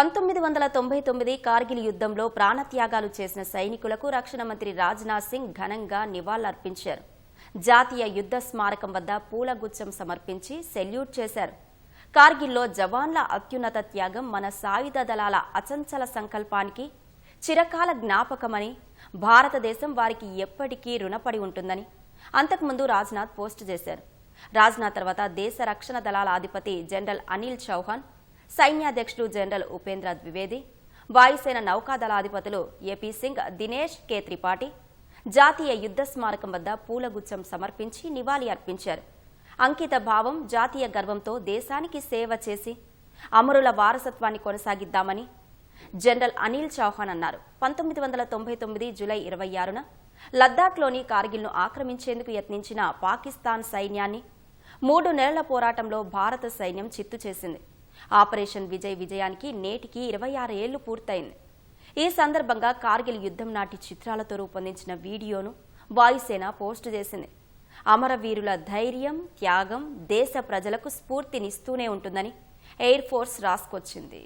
పంతొమ్మిది వందల తొంభై తొమ్మిది కార్గిల్ యుద్ధంలో ప్రాణత్యాగాలు చేసిన సైనికులకు రక్షణ మంత్రి రాజ్నాథ్ సింగ్ ఘనంగా నివాళులర్పించారు. జాతీయ యుద్ధ స్మారకం వద్ద పూలగుచ్చం సమర్పించి సెల్యూట్ చేశారు. కార్గిల్లో జవాన్ల అత్యున్నత త్యాగం మన సాయుధ దళాల అచంచల సంకల్పానికి చిరకాల జ్ఞాపకమని భారతదేశం వారికి ఎప్పటికీ రుణపడి ఉంటుందని అంతకుముందు రాజ్నాథ్ పోస్టు చేశారు. రాజ్నాథ్ తర్వాత దేశ రక్షణ దళాల అధిపతి జనరల్ అనిల్ చౌహాన్ సైన్యాధ్యక్షుడు జనరల్ ఉపేంద్ర ద్వివేది వాయుసేన నౌకాదళాధిపతులు ఏపీ సింగ్ దినేష్ కె త్రిపాఠి జాతీయ యుద్ధ స్మారకం వద్ద పూలగుచ్చం సమర్పించి నివాళి అర్పించారు. అంకిత భావం జాతీయ గర్వంతో దేశానికి సేవ చేసి అమరుల వారసత్వాన్ని కొనసాగిద్దామని జనరల్ అనిల్ చౌహాన్ అన్నారు. పంతొమ్మిది వందల తొంభై తొమ్మిది జులై ఇరవై ఆరున లద్దాఖ్లోని కార్గిల్ను ఆక్రమించేందుకు యత్నించిన పాకిస్తాన్ సైన్యాన్ని మూడు నెలల పోరాటంలో భారత సైన్యం చిత్తు చేసింది. ఆపరేషన్ విజయ్ విజయానికి నేటికి ఇరవై ఆరు ఏళ్ళు పూర్తయింది. ఈ సందర్భంగా కార్గిల్ యుద్ధం నాటి చిత్రాలతో రూపొందించిన వీడియోను వాయుసేన పోస్టు చేసింది. అమరవీరుల ధైర్యం త్యాగం దేశ ప్రజలకు స్ఫూర్తినిస్తూనే ఉంటుందని ఎయిర్ ఫోర్స్ రాసుకొచ్చింది.